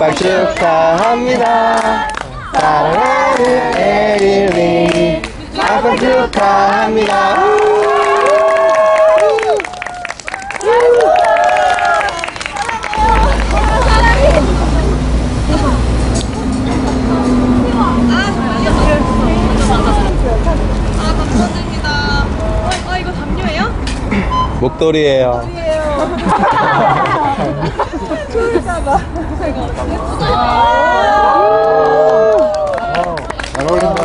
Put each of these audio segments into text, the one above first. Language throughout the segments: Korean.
막방 축하합니다. 사랑하는 에릴리 막방 축하합니다. 아. 어, 아 담요예요? 목도리예요. 잘 어울린다.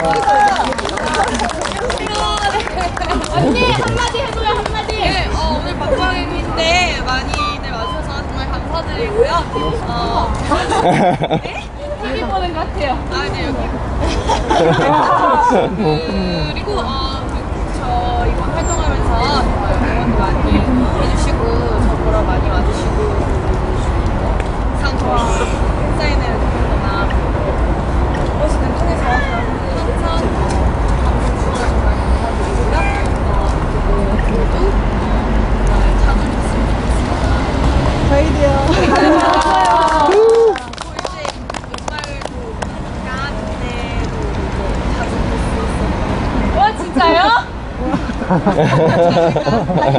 언니 한마디 해줘요 한마디. 네, 어, 오늘 막방인데 많이들 와주셔서 정말 감사드리고요. 어, 네? 보는 것 같아요. 아, 네 여기. 그리고 어, 그, 저 이번 활동하면서 정말 응원도 많이 해주시고 저 보러 많이 와주시고 상 좋아 사인을 드리거나 오시는 통해서 항상 진짜 정말 감사드리고요. 어, 그리고 오늘도 어, 정말 자주 뵀으면 좋겠습니다. 저희도요. 또 이제 연말도 하니까 그때도 이제 자주 볼 수 있었던. 와 진짜요?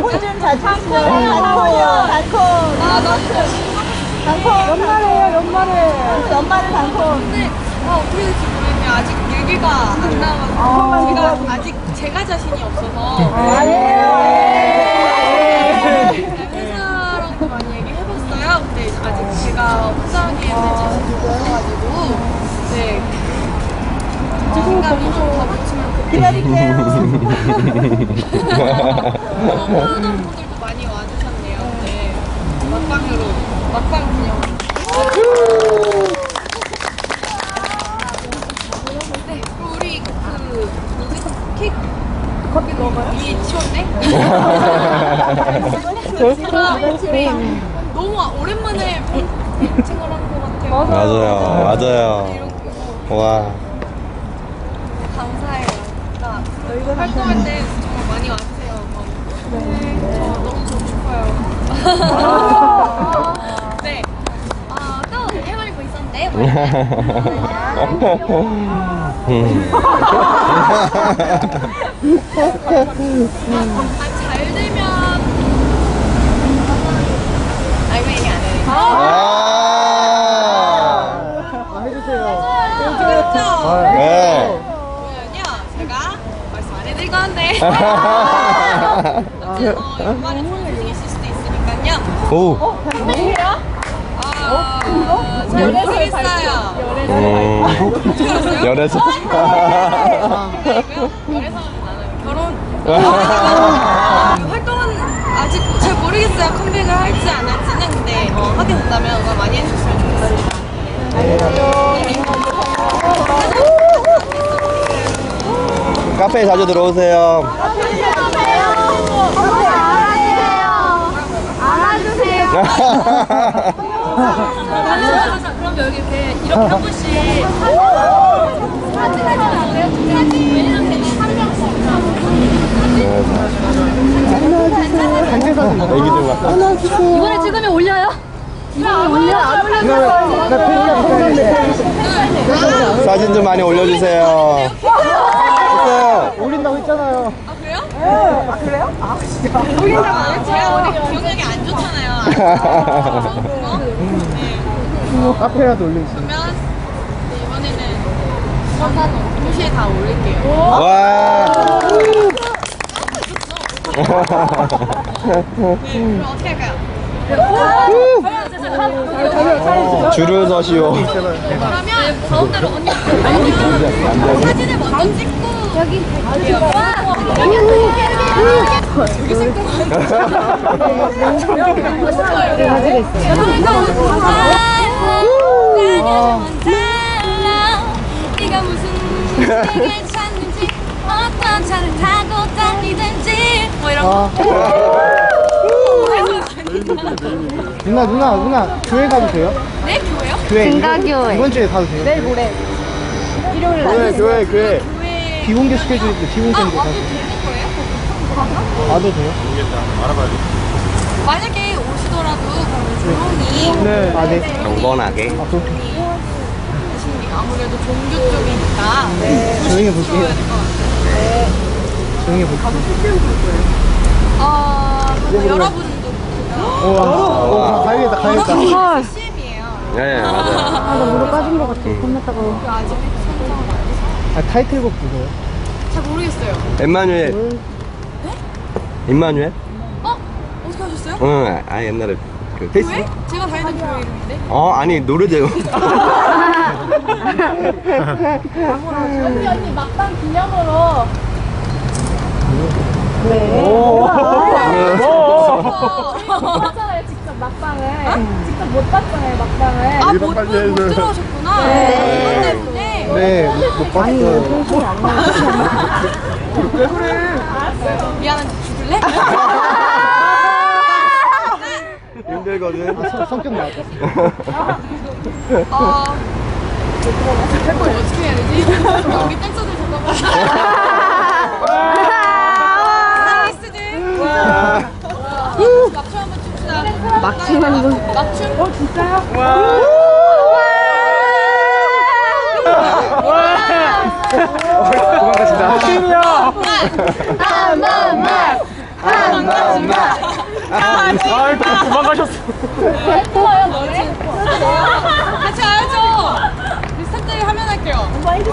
콘좀 자주 단콘이요. 단콘. 아, 나 진짜 단콘. 연말에요, 연말에. 연말에 단콘. 근데 아, 어떻게 될지 모르겠네요. 아직 얘기가 안 나와서 제가 아직 제가 자신이 없어서 회사랑도 많이 얘기해봤어요. 근데 아직 제가 혼자 하기에는 자신이 없어가지고 네 자신감이 좀 어. 네. 네, 그 너무 오랜만에 팬팅을 한것 같아요. 맞아요, 맞아요. 와. 감사해요. 나 활동할 때 정말 많이 와주세요. 네. 저 너무 보고 싶어요. 네. 아, 또 해버리고 있었는데. 음. 아, 잘 되면. 아, 이거 얘기 안 해. 아. 그렇죠? 네. 그러면요, 제가 말씀 안 해드릴 건데. 아무튼, 어, 연말에 수도 있으니까요. 오. 아, 저 연애생했어요. 음. 어떻게 알았어요? 열애서. 나는 결혼. 아, 활동은 아직 잘 모르겠어요. 컴백을 할지 안 할지는. 근데 어, 하게 된다면 응원 많이 해주셨으면 좋겠습니다. 카페에 자주 들어오세요. 그럼 여기 이렇게 이렇게 한 분씩 사진 찍어주세요. 왜냐면 한 명씩. 애기들 막. 이번에 찍으면 올려요? 이번에 올려? 안 사진 좀 많이 올려주세요. 올린다고 했잖아요. 아 그래요? 아 그래요? 아 진짜. 아, 제가 오늘 기억력이 안 좋잖아요. 아, 그거? 네. 카페라도 올리겠습니다. 그러면 네, 이번에는 동시에 다 올릴게요. 와. 네, 그럼 어떻게 할까요? 줄을 서시오. 그러면 가운데로 언니 사진을 먼저 찍고 여기 여기요. 와 여기 여기 네가 무슨 색을 찾는지 어떤 차를 타고 다니든지 뭐 이런 거 누나, 누나, 누나, 교회 가도 돼요? 네 교회요? 교회. 등가교회. 이번 주에 가도 돼요? 내일 모레. 일요일 날. 교회, 교회, 교회. 비공개 스케줄 때아 비공개인데 와도 가도 되는 거예요? 와도 돼요? 만약에 오시더라도 그러면 조용히 네. 아, 네. 경건하게. 아, 그럼 하시는 게 아무래도 종교 쪽이니까 조용히 해볼게요. 주셔야 될것 같아요. 조용히 해볼게요. 아, 그리고 여러분도 우와. 어, 가야겠다, 가야겠다. CM이에요. 네, 맞아요. 아, 나 무릎 까진 것 같아. 겁나 따가워. 아직 선정은 안 했어요. 아, 타이틀곡 부르세요? 잘 모르겠어요. 엠마뉴엘. 임마뉴엘? 어? 어떻게 하셨어요? 응, 아 옛날에 그 왜? 페이스북. 제가 다니는 교회 이름인데. 어, 아니 노래 제목. 언니 언니 막방 기념으로 봤잖아요, 직접 막방을. 직접 못 봤잖아요, 막방을. 아, 못, 못, 못 들어오셨구나. 네. 그것 때문에. 네, 못, 못 봤어요. 미안한데 죽을래? 힘들거든. 아, 성- 성격 나왔다. 어. 어떻게 해야 되지? 여기 댄서들 잠깐만. 스타리스트들. 막춤 한번 춥시다. 막춤 한 번. 막춤? 어, 진짜요? 도망가신다. 팀이야! 아, 도망가셨어. 같이 가야죠. 우리 스타들이 하면 할게요.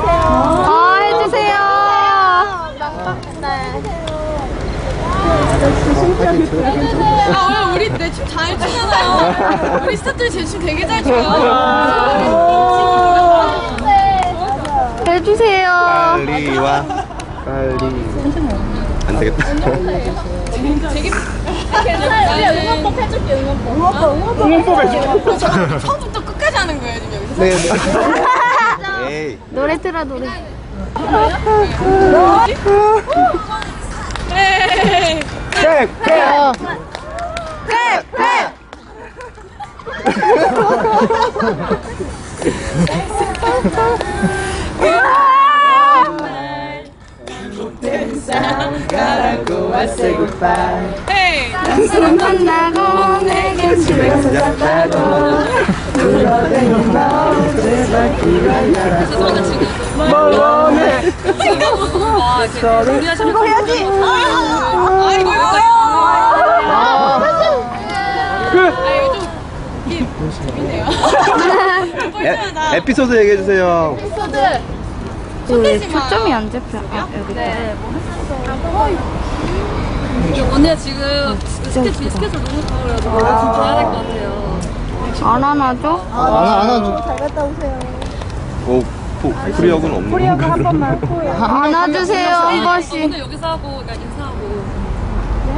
아, 해주세요. 아, 오늘 우리 내 춤 잘 추잖아요. 우리 스타들이 제춤 되게 잘 춰요. 해주세요. 빨리 와. 빨리. 안 되겠다. 괜찮아요. 응원법 해줄게, 응원법. 응원법, 응원법. 응원법 처음부터 끝까지 하는 거예요, 지금 여기서. 네, 네. 노래 틀어, 노래. 네. 백, 백! 헤이. 만나고 내 게 저는 지금 멀어네. 와, 이렇게 준비하시는 이거 해야지. 아, 이거 이거. 아, 아, 이거 재밌네요. 뻘쭘하다. 에, 에피소드 얘기해 주세요. 그 초점이 안 잡혀. 아, 여기. 네. 언니가 지금 스케줄 스케줄 너무 바빠가지고 좀 봐야 될 것 같아요. 안 하나죠? 안, 안 하죠. 오, 부, 프리역은 없는 건가? 안아주세요, 한 번씩. 오늘 여기서 하고 그러니까 인사하고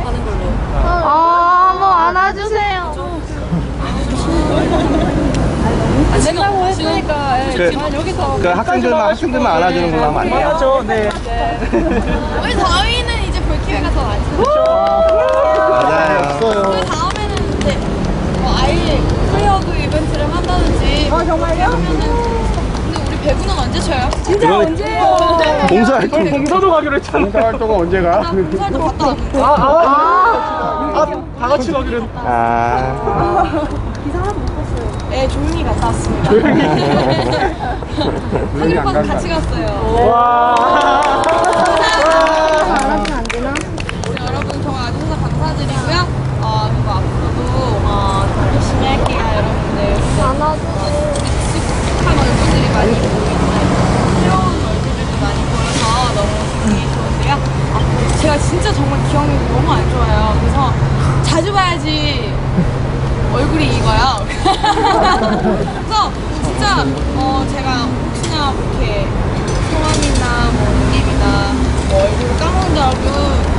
하는 걸로. 아, 한번 안아주세요. 안 된다고 했으니까 그, 여기서 그 학생들만 학생들만 안아주는 걸로 하면 안 돼요? 맞죠, 네. 우리 저희는 기회가 더 많죠. 맞아요. 없어요. 그 다음에는 이제 뭐 아예 프리허그 이벤트를 한다든지 아 정말요? 하면은 근데 우리 배구는 언제 쳐요? 진짜 언제요? 봉사활동. 봉사도 가기로 했잖아. 봉사활동은 언제가? 나 봉사활동 갔다 왔는데 아, 아, 아, 다 같이 가기로 했 아. 네 조용히 갔다 왔습니다 한일버스 같이 갔어요 와. 안아주면 안 되나? 우리 여러분 정말 아주 항상 감사드리고요 어 그리고 앞으로도 어, 더 열심히 할게요 여러분들 안아주세요 익숙한 얼굴들이 많이 새로운 얼굴들도 많이 보여서 너무 좋은데요 아, 제가 진짜 정말 기억력이 너무 안 좋아요. 그래서 자주 봐야지 얼굴이 익어요. 그래서 진짜 어 제가 혹시나 이렇게 성함이나 뭐 느낌이나 뭐 얼굴을 까먹는다고